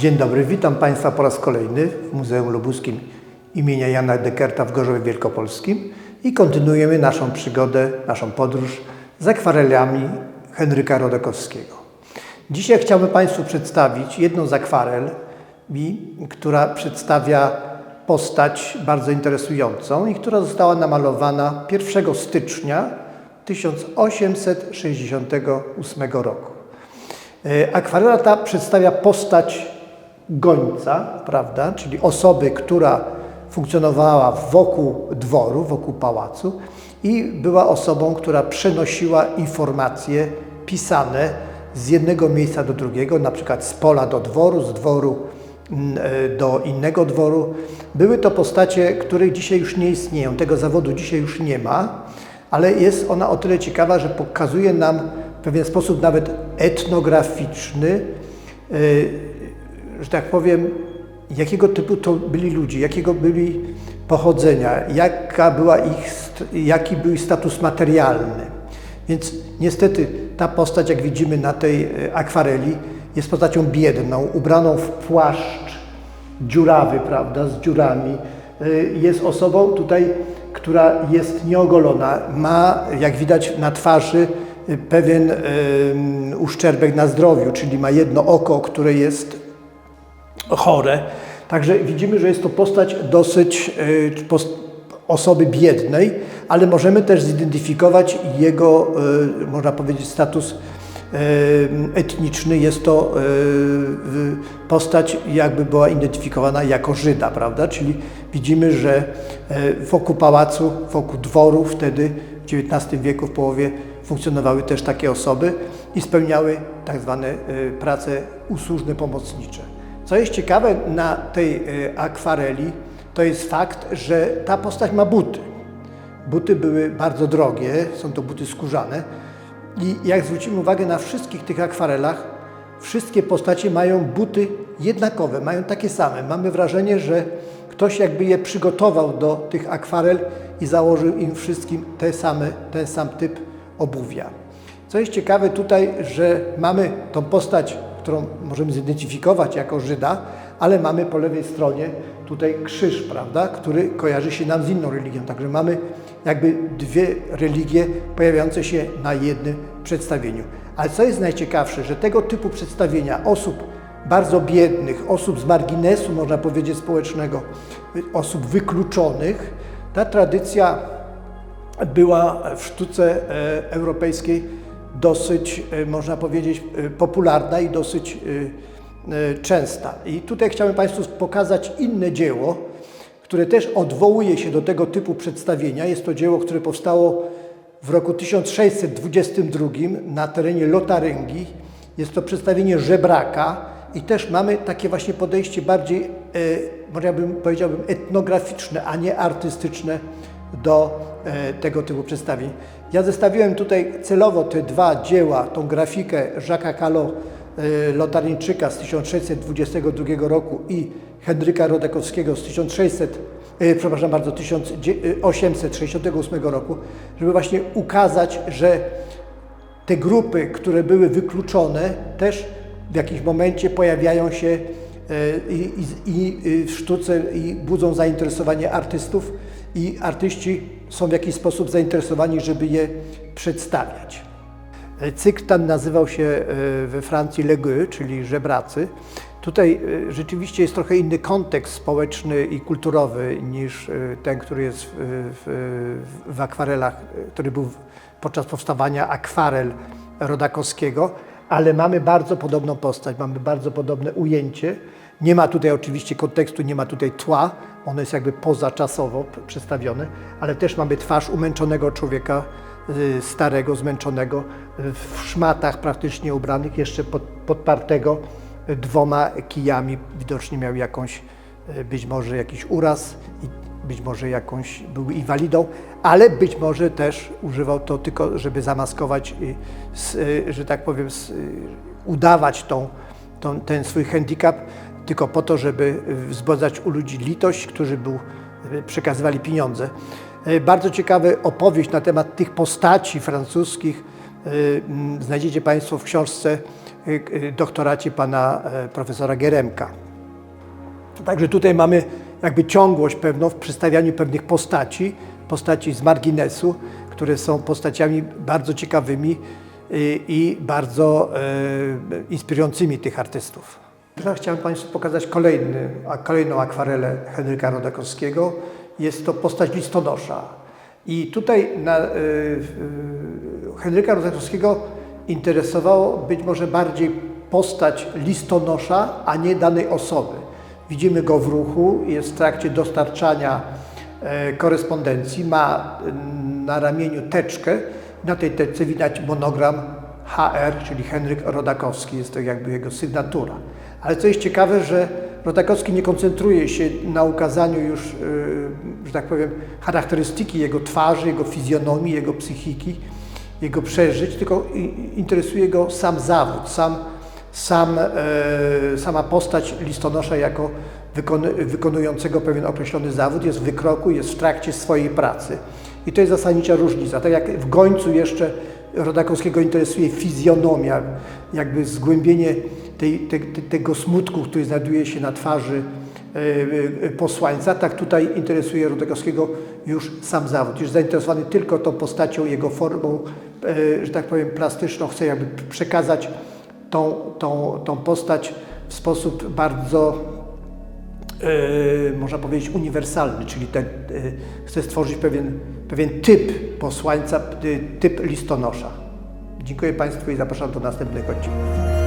Dzień dobry, witam Państwa po raz kolejny w Muzeum Lubuskim imienia Jana Dekerta w Gorzowie Wielkopolskim i kontynuujemy naszą przygodę, naszą podróż z akwarelami Henryka Rodakowskiego. Dzisiaj chciałbym Państwu przedstawić jedną z akwarel, która przedstawia postać bardzo interesującą i która została namalowana 1 stycznia 1868 roku. E, Akwarela ta przedstawia postać gońca, prawda, czyli osoby, która funkcjonowała wokół dworu, wokół pałacu i była osobą, która przenosiła informacje pisane z jednego miejsca do drugiego, na przykład z pola do dworu, z dworu e, do innego dworu. Były to postacie, których dzisiaj już nie istnieją, tego zawodu dzisiaj już nie ma, ale jest ona o tyle ciekawa, że pokazuje nam w pewien sposób nawet etnograficzny, yy, że tak powiem, jakiego typu to byli ludzie, jakiego byli pochodzenia, jaka była ich, jaki był ich status materialny. Więc niestety ta postać, jak widzimy na tej e, akwareli, jest postacią biedną, ubraną w płaszcz dziurawy, prawda, z dziurami. Y, Jest osobą tutaj, która jest nieogolona. Ma, jak widać na twarzy, y, pewien uszczerbek na zdrowiu, czyli ma jedno oko, które jest chore. Także widzimy, że jest to postać dosyć y, osoby biednej, ale możemy też zidentyfikować jego, y, można powiedzieć, status y, etniczny. Jest to postać jakby była identyfikowana jako Żyda, prawda? Czyli widzimy, że wokół pałacu, wokół dworu wtedy w XIX wieku w połowie funkcjonowały też takie osoby i spełniały tak zwane prace usłużne pomocnicze. Co jest ciekawe na tej y, akwareli, to jest fakt, że ta postać ma buty. Buty były bardzo drogie, są to buty skórzane i jak zwrócimy uwagę na wszystkich tych akwarelach, wszystkie postacie mają buty jednakowe, mają takie same. Mamy wrażenie, że ktoś jakby je przygotował do tych akwarel i założył im wszystkim te same, ten sam typ obuwia. Co jest ciekawe tutaj, że mamy tą postać, którą możemy zidentyfikować jako Żyda, ale mamy po lewej stronie tutaj krzyż, prawda, który kojarzy się nam z inną religią. Także mamy jakby dwie religie pojawiające się na jednym przedstawieniu. Ale co jest najciekawsze, że tego typu przedstawienia osób bardzo biednych, osób z marginesu, można powiedzieć, społecznego, osób wykluczonych, ta tradycja była w sztuce e, europejskiej dosyć, e, można powiedzieć, e, popularna i dosyć e, częsta. I tutaj chciałem Państwu pokazać inne dzieło, które też odwołuje się do tego typu przedstawienia. Jest to dzieło, które powstało w roku 1622 na terenie Lotaryngii. Jest to przedstawienie żebraka i też mamy takie właśnie podejście bardziej, e, powiedziałbym, etnograficzne, a nie artystyczne do e, tego typu przedstawień. Ja zestawiłem tutaj celowo te dwa dzieła, tą grafikę Jacques'a Callot, e, Lotaryńczyka z 1622 roku i Henryka Rodakowskiego z 1600, e, przepraszam bardzo, 1868 roku, żeby właśnie ukazać, że te grupy, które były wykluczone, też w jakimś momencie pojawiają się i, i, i w sztuce i budzą zainteresowanie artystów i artyści są w jakiś sposób zainteresowani, żeby je przedstawiać. Cykl ten nazywał się e, we Francji Le Gueux, czyli żebracy. Tutaj e, rzeczywiście jest trochę inny kontekst społeczny i kulturowy niż e, ten, który jest w, w, w akwarelach, który był podczas powstawania akwarel Rodakowskiego, ale mamy bardzo podobną postać, mamy bardzo podobne ujęcie. Nie ma tutaj oczywiście kontekstu, nie ma tutaj tła, ono jest jakby pozaczasowo przedstawione, ale też mamy twarz umęczonego człowieka, y, starego, zmęczonego, y, w szmatach praktycznie ubranych, jeszcze pod, podpartego dwoma kijami. Widocznie miał jakąś, y, być może jakiś uraz być może jakąś był inwalidą, ale być może też używał to tylko, żeby zamaskować, że tak powiem, udawać tą, tą, ten swój handicap, tylko po to, żeby wzbudzać u ludzi litość, którzy był, przekazywali pieniądze. Y, Bardzo ciekawa opowieść na temat tych postaci francuskich mm, znajdziecie Państwo w książce y, doktoracie pana e, profesora Geremka. Także tutaj mamy jakby ciągłość pewną w przedstawianiu pewnych postaci, postaci z marginesu, które są postaciami bardzo ciekawymi i, bardzo e, inspirującymi tych artystów. Teraz chciałem Państwu pokazać kolejny, kolejną akwarelę Henryka Rodakowskiego. Jest to postać listonosza. I tutaj na, e, e, Henryka Rodakowskiego interesowało być może bardziej postać listonosza, a nie danej osoby. Widzimy go w ruchu, jest w trakcie dostarczania e, korespondencji, ma mm, na ramieniu teczkę. Na tej teczce widać monogram HR, czyli Henryk Rodakowski, jest to jakby jego sygnatura. Ale co jest ciekawe, że Rodakowski nie koncentruje się na ukazaniu już, e, że tak powiem, charakterystyki jego twarzy, jego fizjonomii, jego psychiki, jego przeżyć, tylko interesuje go sam zawód, sam, sam, e, sama postać listonosza jako wykonującego pewien określony zawód, jest w wykroku, jest w trakcie swojej pracy. I to jest zasadnicza różnica. Tak jak w gońcu jeszcze Rodakowskiego interesuje fizjonomia, jakby zgłębienie tej, te, te, tego smutku, który znajduje się na twarzy e, e, posłańca, tak tutaj interesuje Rodakowskiego już sam zawód. Już zainteresowany tylko tą postacią, jego formą, e, że tak powiem, plastyczną, chce jakby przekazać tą, tą, tą postać w sposób bardzo, można powiedzieć, uniwersalny, czyli ten, e, chce stworzyć pewien, pewien typ posłańca, e, typ listonosza. Dziękuję Państwu i zapraszam do następnych odcinków.